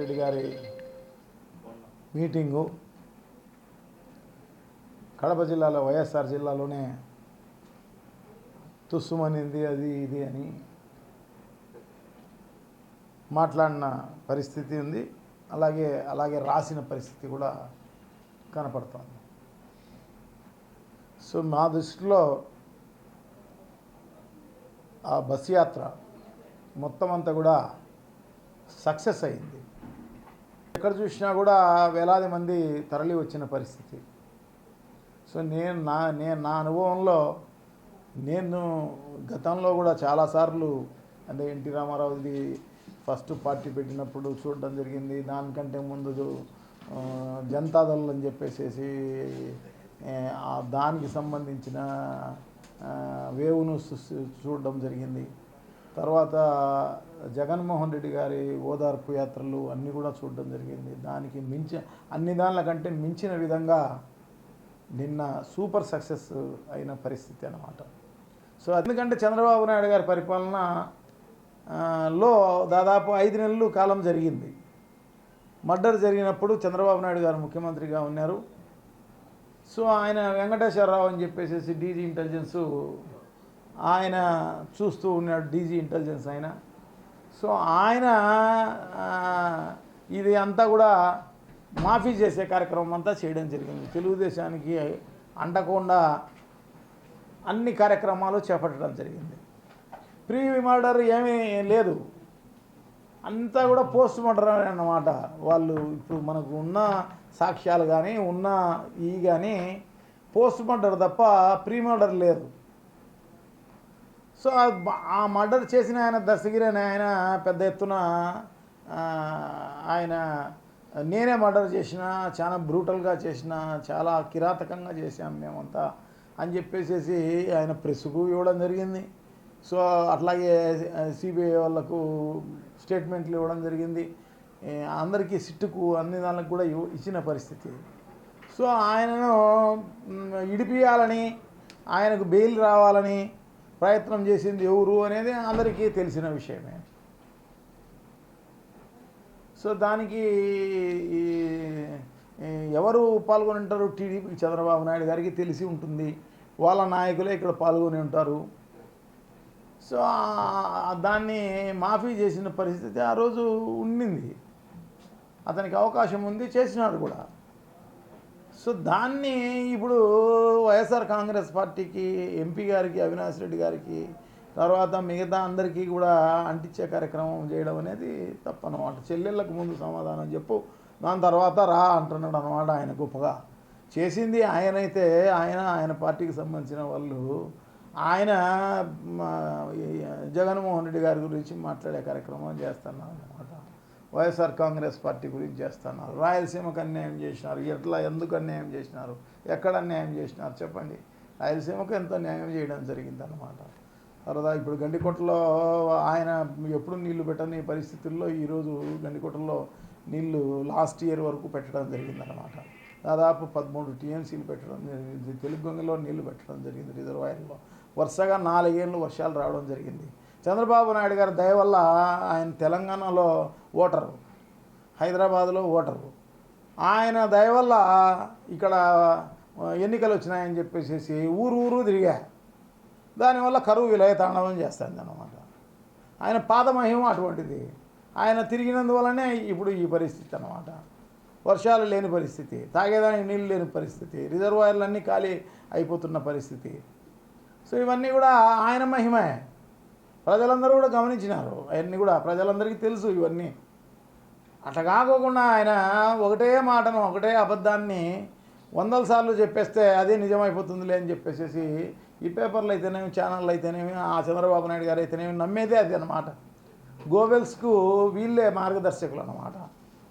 రెడ్డి గారి మీటింగు కడప జిల్లాలో వైఎస్ఆర్ జిల్లాలోనే తుస్సుమనింది అది ఇది అని మాట్లాడిన పరిస్థితి ఉంది. అలాగే అలాగే రాసిన పరిస్థితి కూడా కనపడుతోంది. సో మా దృష్టిలో ఆ బస్ యాత్ర మొత్తం అంతా కూడా సక్సెస్ అయింది. ఎక్కడ చూసినా కూడా వేలాది మంది తరలి వచ్చిన పరిస్థితి. సో నేను నా నేను నా అనుభవంలో నేను గతంలో కూడా చాలాసార్లు అంటే ఎన్టీ రామారావుది ఫస్ట్ పార్టీ పెట్టినప్పుడు చూడడం జరిగింది. దానికంటే ముందు ఆ, జనతాదళ్ అని చెప్పేసేసి దానికి సంబంధించిన వేవును చూడడం జరిగింది. తర్వాత జగన్మోహన్ రెడ్డి గారి ఓదార్పు యాత్రలు అన్నీ కూడా చూడడం జరిగింది. దానికి మించి అన్ని దానిల కంటే మించిన విధంగా నిన్న సూపర్ సక్సెస్ అయిన పరిస్థితి అన్నమాట. సో ఎందుకంటే చంద్రబాబు నాయుడు గారి పరిపాలన లో దాదాపు ఐదు నెలలు కాలం జరిగింది. మర్డర్ జరిగినప్పుడు చంద్రబాబు నాయుడు గారు ముఖ్యమంత్రిగా ఉన్నారు. సో ఆయన వెంకటేశ్వరరావు అని చెప్పేసి డీజీ ఇంటెలిజెన్సు ఆయన చూస్తూ ఉన్నాడు డీజీ ఇంటెలిజెన్స్ ఆయన. సో ఆయన ఇది అంతా కూడా మాఫీ చేసే కార్యక్రమం అంతా చేయడం జరిగింది. తెలుగుదేశానికి అంటకుండా అన్ని కార్యక్రమాలు చేపట్టడం జరిగింది. ప్రీ మర్డర్ ఏమీ లేదు. అంతా కూడా పోస్ట్ మర్డర్ అన్నమాట. వాళ్ళు ఇప్పుడు మనకు ఉన్న సాక్ష్యాలు కానీ ఉన్న ఈ కానీ పోస్ట్ మర్డర్ తప్ప ప్రీ మర్డర్ లేదు. సో ఆ మర్డర్ చేసిన ఆయన దశగిరి అనే ఆయన పెద్ద ఎత్తున ఆయన నేనే మర్డర్ చేసిన చాలా బ్రూటల్గా చేసిన చాలా కిరాతకంగా చేసాం మేమంతా అని చెప్పేసేసి ఆయన ప్రెస్కు ఇవ్వడం జరిగింది. సో అట్లాగే సిబిఐ వాళ్ళకు స్టేట్మెంట్లు ఇవ్వడం జరిగింది. అందరికీ సిట్టుకు అన్ని దానికి కూడా ఇచ్చిన పరిస్థితి. సో ఆయనను ఇడిపియాలని ఆయనకు బెయిల్ రావాలని ప్రయత్నం చేసింది ఎవరు అనేది అందరికీ తెలిసిన విషయమే. సో దానికి ఎవరు పాల్గొని ఉంటారు టీడీపీ చంద్రబాబు నాయుడు గారికి తెలిసి ఉంటుంది. వాళ్ళ నాయకులే ఇక్కడ పాల్గొని ఉంటారు. సో దాన్ని మాఫీ చేసిన పరిస్థితి ఆ రోజు ఉండింది. అతనికి అవకాశం ఉంది చేసినాడు కూడా. సో దాన్ని ఇప్పుడు వైఎస్ఆర్ కాంగ్రెస్ పార్టీకి ఎంపీ గారికి అవినాష్ రెడ్డి గారికి తర్వాత మిగతా అందరికీ కూడా అంటించే కార్యక్రమం చేయడం అనేది తప్పనమాట. చెల్లెళ్ళకు ముందు సమాధానం చెప్పు దాని తర్వాత రా అంటున్నాడు అనమాట ఆయన గొప్పగా. చేసింది ఆయనైతే ఆయన ఆయన పార్టీకి సంబంధించిన వాళ్ళు. ఆయన జగన్మోహన్ రెడ్డి గారి గురించి మాట్లాడే కార్యక్రమం చేస్తున్నారు అనమాట వైఎస్ఆర్ కాంగ్రెస్ పార్టీ గురించి చేస్తున్నారు. రాయలసీమకు అన్యాయం చేసినారు. ఎట్లా ఎందుకు అన్యాయం చేసినారు? ఎక్కడ అన్యాయం చేసినారు? చెప్పండి. రాయలసీమకు ఎంతో న్యాయం చేయడం జరిగిందన్నమాట. తర్వాత ఇప్పుడు గండికోటలో ఆయన ఎప్పుడు నీళ్ళు పెట్టని పరిస్థితుల్లో ఈరోజు గండికోటలో నీళ్ళు లాస్ట్ ఇయర్ వరకు పెట్టడం జరిగిందన్నమాట. దాదాపు పదమూడు టీఎంసీలు పెట్టడం జరిగింది. తెలుగుగంగలో నీళ్ళు పెట్టడం జరిగింది రిజర్వాయర్లో. వరుసగా నాలుగేళ్ళు వర్షాలు రావడం జరిగింది. చంద్రబాబు నాయుడు గారి దయ వల్ల ఆయన తెలంగాణలో ఓటరు. హైదరాబాద్లో ఓటరు. ఆయన దయ వల్ల ఇక్కడ ఎన్నికలు వచ్చినాయని చెప్పేసి ఊరు ఊరు తిరిగా. దానివల్ల కరువు విలయ తాండవం చేస్తుంది అన్నమాట. ఆయన పాదమహిమ అటువంటిది. ఆయన తిరిగినందువల్లనే ఇప్పుడు ఈ పరిస్థితి అన్నమాట. వర్షాలు లేని పరిస్థితి తాగేదానికి నీళ్ళు లేని పరిస్థితి రిజర్వాయర్లన్నీ ఖాళీ అయిపోతున్న పరిస్థితి. సో ఇవన్నీ కూడా ఆయన మహిమే. ప్రజలందరూ కూడా గమనించినారు. అవన్నీ కూడా ప్రజలందరికీ తెలుసు ఇవన్నీ. అట్లా కాకోకుండా ఆయన ఒకటే మాటను ఒకటే అబద్ధాన్ని వందల సార్లు చెప్పేస్తే అదే నిజమైపోతుందిలే అని చెప్పేసి ఈ పేపర్లు అయితేనేమి ఛానళ్ళు అయితేనేమి ఆ చంద్రబాబు నాయుడు గారు అయితేనేమి నమ్మేదే అది అన్నమాట. గోవెల్స్కు వీళ్ళే మార్గదర్శకులు అన్నమాట.